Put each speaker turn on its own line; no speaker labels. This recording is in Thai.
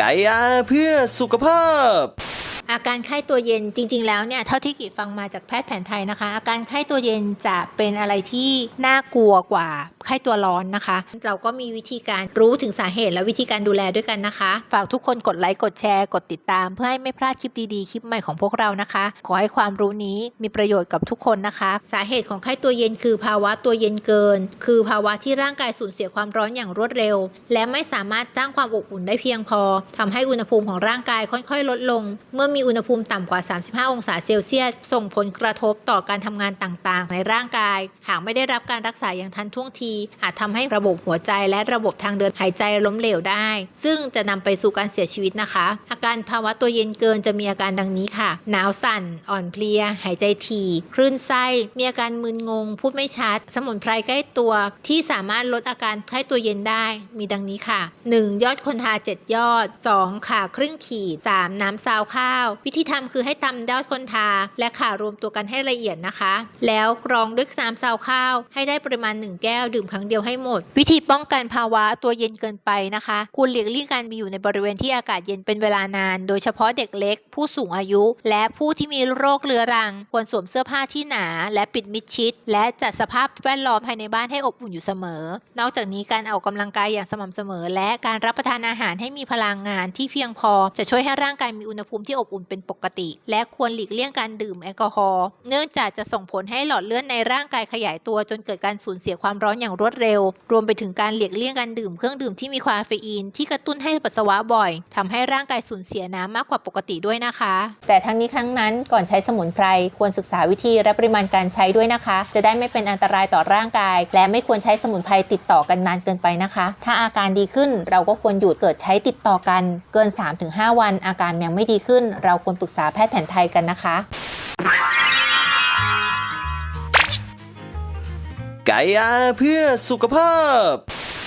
ไก่อาเพื่อสุขภาพ
การไข้ตัวเย็นจริง ๆ แล้วเนี่ยเท่าที่กีฟังมาจากแพทย์แผนไทยนะคะ อาการไข้ตัวเย็นจะเป็นอะไรที่น่ากลัวกว่าไข้ตัวร้อนนะคะ เราก็มีวิธีการรู้ถึงสาเหตุและวิธีการดูแลด้วยกันนะคะ ฝากทุกคนกดไลค์กดแชร์ กดติดตาม เพื่อให้ไม่พลาดคลิปดีๆคลิปใหม่ของพวกเรานะคะ ขอให้ความรู้นี้มีประโยชน์กับทุกคนนะคะ สาเหตุของไข้ตัวเย็นคือภาวะตัวเย็นเกิน คือภาวะที่ร่างกายสูญเสียความร้อนอย่างรวดเร็ว และไม่สามารถสร้างความอบอุ่นได้เพียงพอทำให้อุณหภูมิของร่างกายค่อยๆ ลดลง เมื่อมีอุณณหภูมิต่ำกว่า 35 องศาเซลเซียส ส่งผลกระทบต่อการทำงานต่างๆ ในร่างกาย หากไม่ได้รับการรักษาอย่างทันท่วงที อาจทำให้ระบบหัวใจและระบบทางเดินหายใจล้มเหลวได้ ซึ่งจะนำไปสู่การเสียชีวิตนะคะ อาการภาวะตัวเย็นเกินจะมีอาการดังนี้ค่ะ หนาวสั่น อ่อนเพลีย หายใจถี่คลื่นไส้ มีอาการมึนงง พูดไม่ชัด สมุนไพรใกล้ตัว ที่สามารถลดอาการไข้ตัวเย็นได้ มีดังนี้ค่ะ 1. ยอดคนทา 7 ยอด 2. ขาครึ่งขีด 3. น้ำซาวข้าววิธีทำคือให้ตำยอดคนทา และข่ารวมตัวกันให้ละเอียดนะคะ แล้วกรองด้วยน้ำซาวข้าว ให้ได้ปริมาณ 1 แก้วดื่มครั้งเดียวให้หมด วิธีป้องกันภาวะตัวเย็นเกินไปนะคะ ควรหลีกเลี่ยงการมีอยู่ในบริเวณที่อากาศเย็นเป็นเวลานาน โดยเฉพาะเด็กเล็ก ผู้สูงอายุ และผู้ที่มีโรคเรื้อรัง ควรสวมเสื้อผ้าที่หนา และปิดมิดชิด และจัดสภาพแวดล้อมภายในบ้านให้อบอุ่นอยู่เสมอ นอกจากนี้การออกกำลังกายอย่างสม่ำเสมอ และการรับประทานอาหารให้มีพลังงานที่เพียงพอ จะช่วยให้ร่างกายมีอุณหภูมิที่อบอุ่นเป็นปกติ และควรหลีกเลี่ยงการดื่มแอลกอฮอล์เนื่องจากจะส่งผลให้หลอดเลือดในร่างกายขยายตัวจนเกิดการสูญเสียความร้อนอย่างรวดเร็ว รวมไปถึงการหลีกเลี่ยงการดื่มเครื่องดื่มที่มีคาเฟอีน ที่กระตุ้นให้ปัสสาวะบ่อยทำให้ร่างกายสูญเสียน้ำมากกว่าปกติด้วยนะคะ แต่ทั้งนี้ทั้งนั้นก่อนใช้สมุนไพรควรศึกษาวิธีและปริมาณการใช้ด้วยนะคะ จะได้ไม่เป็นอันตรายต่อร่างกาย และไม่ควรใช้สมุนไพรติดต่อกันนานเกินไปนะคะ ถ้าอาการดีขึ้นเราก็ควรหยุดเกิดใช้ติดต่อกัน เกิน 3-5 วันอาการยังไม่ดีขึ้น เราควรปรึกษาแพทย์แผนไทยกันนะคะ
ไก่อาเพื่อสุขภาพ